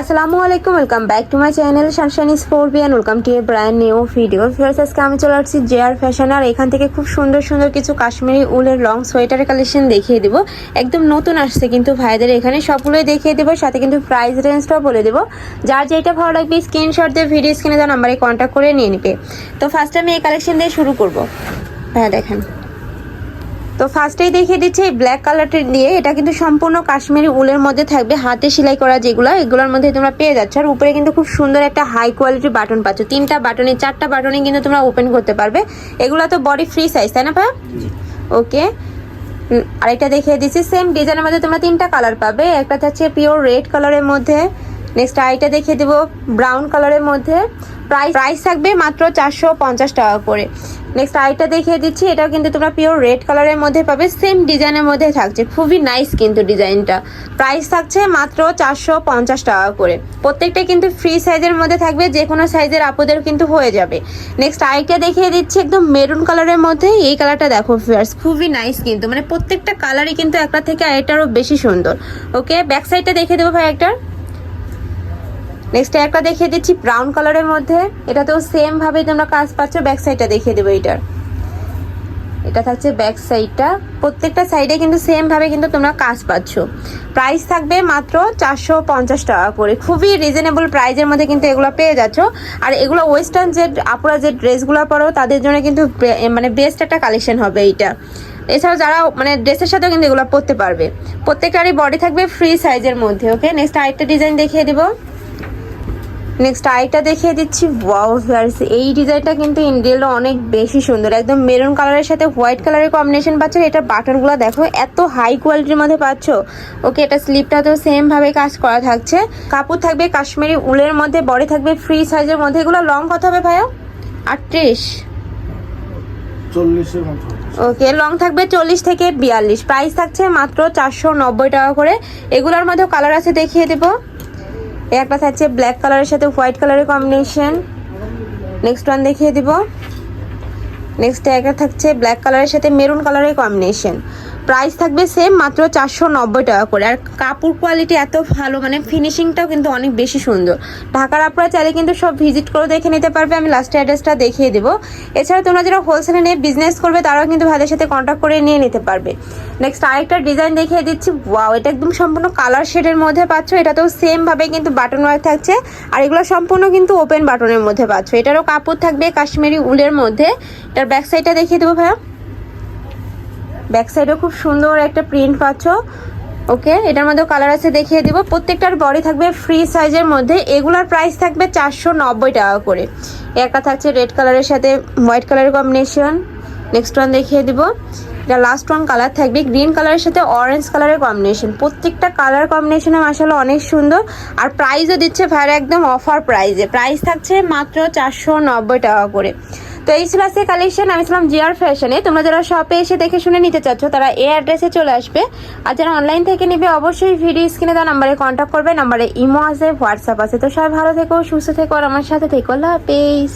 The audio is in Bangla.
আসসালামু আলাইকুম welcome back to my channel Sunshine স্পোর্বিয়ান welcome to a brand new video ফিরস আজকে আমি চলে আসছি জেআর ফ্যাশন আর এখান থেকে খুব সুন্দর সুন্দর কিছু কাশ্মীরি উলের লং সোয়েটারের কালেকশন দেখিয়ে দেবো। একদম নতুন আসছে কিন্তু ভাইদের এখানে, সবগুলোই দেখিয়ে দেবো, সাথে কিন্তু প্রাইস রেঞ্জটাও বলে দেবো। যার যেটা ভালো লাগবে স্ক্রিনশট দিয়ে ভিডিও স্ক্রিনে দেওয়া নাম্বারে কন্ট্যাক্ট করে নিয়ে নিবে। তো ফার্স্ট আমি এই কালেকশন দিয়ে শুরু করব। হ্যাঁ দেখেন। তো ফার্স্টেই দেখিয়ে দিচ্ছি এই ব্ল্যাক কালারটি দিয়ে এটা কিন্তু সম্পূর্ণ কাশ্মীরি উলের মধ্যে থাকবে হাতে সেলাই করা যেগুলো এগুলোর মধ্যে তোমরা পেয়ে যাচ্ছ। আর উপরে কিন্তু খুব সুন্দর একটা হাই কোয়ালিটির বাটন পাচ্ছ। তিনটা বাটনে চারটা বাটনে কিন্তু তোমরা ওপেন করতে পারবে। এগুলো তো বডি ফ্রি সাইজ তাই না পা ওকে আরেকটা দেখিয়ে দিচ্ছি সেম ডিজাইনের মধ্যে তোমরা তিনটা কালার পাবে। একটা হচ্ছে পিওর রেড কালারের মধ্যে নেক্সট আইটা দেখিয়ে দেবো ব্রাউন কালারের মধ্যে। প্রাইস প্রাইস থাকবে মাত্র চারশো পঞ্চাশ টাকা করে। নেক্সট আইটা দেখিয়ে দিচ্ছি, এটাও কিন্তু তোমরা পিওর রেড কালারের মধ্যে পাবে সেম ডিজাইনের মধ্যে থাকছে। খুবই নাইস কিন্তু ডিজাইনটা প্রাইস থাকছে মাত্র চারশো পঞ্চাশ টাকা করে। প্রত্যেকটা কিন্তু ফ্রি সাইজের মধ্যে থাকবে যে কোনো সাইজের আপুদের কিন্তু হয়ে যাবে। নেক্সট আইটা দেখিয়ে দিচ্ছি একদম মেরুন কালারের মধ্যে। এই কালারটা দেখো ফিয়ার্স খুবই নাইস কিন্তু। মানে প্রত্যেকটা কালারই কিন্তু একটা থেকে আরেকটারও বেশি সুন্দর। ওকে ব্যাক সাইডটা দেখে দেবো ভাই একটার। নেক্সট একটা দেখিয়ে দিচ্ছি ব্রাউন কালারের মধ্যে। এটাতেও সেম ভাবে তোমরা কাজ পাচ্ছ ব্যাক সাইডটা দেখিয়ে দেবো এটার এটা থাকছে ব্যাক সাইডটা প্রত্যেকটা সাইডে কিন্তু সেম ভাবে কিন্তু তোমরা কাজ পাচ্ছ। প্রাইস থাকবে মাত্র চারশো পঞ্চাশ টাকা করে। খুবই রিজনেবল প্রাইজের মধ্যে কিন্তু এগুলো পেয়ে যাচ্ছ। আর এগুলো ওয়েস্টার্ন যে, আপুরা যে ড্রেসগুলো পরো, তাদের জন্য কিন্তু মানে বেস্ট একটা কালেকশন হবে এইটা। এছাড়াও যারা মানে ড্রেসের সাথেও কিন্তু এগুলো পরতে পারবে। প্রত্যেকটারই বডি থাকবে ফ্রি সাইজের মধ্যে ওকে নেক্সট আরেকটা ডিজাইন দেখিয়ে দিব। নেক্সট আরেকটা দেখিয়ে দিচ্ছি। ওয়াও ভিউয়ার্স এই ডিজাইনটা কিন্তু ইন্ডিয়াল অনেক বেশি সুন্দর। একদম মেরুন কালারের সাথে হোয়াইট কালারের কম্বিনেশন পাচ্ছ। এটা বাটনগুলো দেখো এত হাই কোয়ালিটির মধ্যে পাচ্ছ। ওকে এটা স্লিপটা তো সেম ভাবে কাজ করা থাকছে। কাপড় থাকবে কাশ্মীরি উলের মধ্যে বডি থাকবে ফ্রি সাইজের মধ্যে। এগুলো লং কত হবে ভাইয়া? আটত্রিশ। চল্লিশের মতো ওকে লং থাকবে চল্লিশ থেকে বিয়াল্লিশ। প্রাইস থাকছে মাত্র চারশো নব্বই টাকা করে। এগুলোর মধ্যেও কালার আছে দেখিয়ে দেবো। একটা থাকছে ব্ল্যাক কালারের সাথে হোয়াইট কালারের কম্বিনেশন নেক্সট ওয়ান দেখিয়ে দিব। নেক্সট একটা থাকছে ব্ল্যাক কালারের সাথে মেরুন কালারের কম্বিনেশন প্রাইস থাকবে সেম মাত্র চারশো নব্বই টাকা করে। আর কাপড় কোয়ালিটি এত ভালো মানে ফিনিশিংটাও কিন্তু অনেক বেশি সুন্দর। ঢাকার আপনারা চাইলে কিন্তু সব ভিজিট করে দেখে নিতে পারবে, আমি লাস্টে অ্যাড্রেসটা দেখিয়ে দেবো। এছাড়া তোমরা যারা হোলসেলে নিয়ে বিজনেস করবে, তারাও কিন্তু ভাইদের সাথে কন্ট্যাক্ট করে নিয়ে নিতে পারবে। নেক্সট আরেকটা ডিজাইন দেখিয়ে দিচ্ছি। ওয়াও এটা একদম সম্পূর্ণ কালার শেডের মধ্যে পাচ্ছ, এটাতেও সেম ভাবে কিন্তু বাটন ওয়ার্ক থাকছে। আর এগুলো সম্পূর্ণ কিন্তু ওপেন বাটনের মধ্যে পাচ্ছ। এটারও কাপড় থাকবে কাশ্মীরি উলের মধ্যে। এটার ব্যাক সাইডটা দেখিয়ে দেবো ভাইয়া। ব্যাক সাইডে খুব সুন্দর একটা প্রিন্ট পাচ্ছ। ওকে, এটার মধ্যে কালার আছে দেখিয়ে দেবো। প্রত্যেকটার বডি থাকবে ফ্রি সাইজের মধ্যে। এগুলার প্রাইস থাকবে চারশো নব্বই টাকা করে। একটা থাকছে রেড কালারের সাথে হোয়াইট কালারের কম্বিনেশন নেক্সট ওয়ান দেখিয়ে দিব। এটা লাস্ট ওয়ান কালার থাকবে। গ্রিন কালারের সাথে অরেঞ্জ কালারের কম্বিনেশন প্রত্যেকটা কালার কম্বিনেশনে মাসাল অনেক সুন্দর। আর প্রাইসও দিচ্ছে ভাইরা একদম অফার প্রাইসে প্রাইস থাকছে মাত্র চারশো নব্বই টাকা করে। তো এই ছিল আজকে কালেকশন আমি ছিলাম জিআর ফ্যাশনে তোমরা যারা শপে এসে দেখে শুনে নিতে চাচ্ছ, তারা এই অ্যাড্রেসে চলে আসবে। আর যারা অনলাইন থেকে নেবে, অবশ্যই ভিডিও স্ক্রিনে দেওয়া নাম্বারে কন্ট্যাক্ট করবে। নাম্বারে ইমো আছে হোয়াটসঅ্যাপ আছে। তো সবাই ভালো থেকো, সুস্থ থেকো, আর আমার সাথে থেকো। আল্লাহ হাফেজ।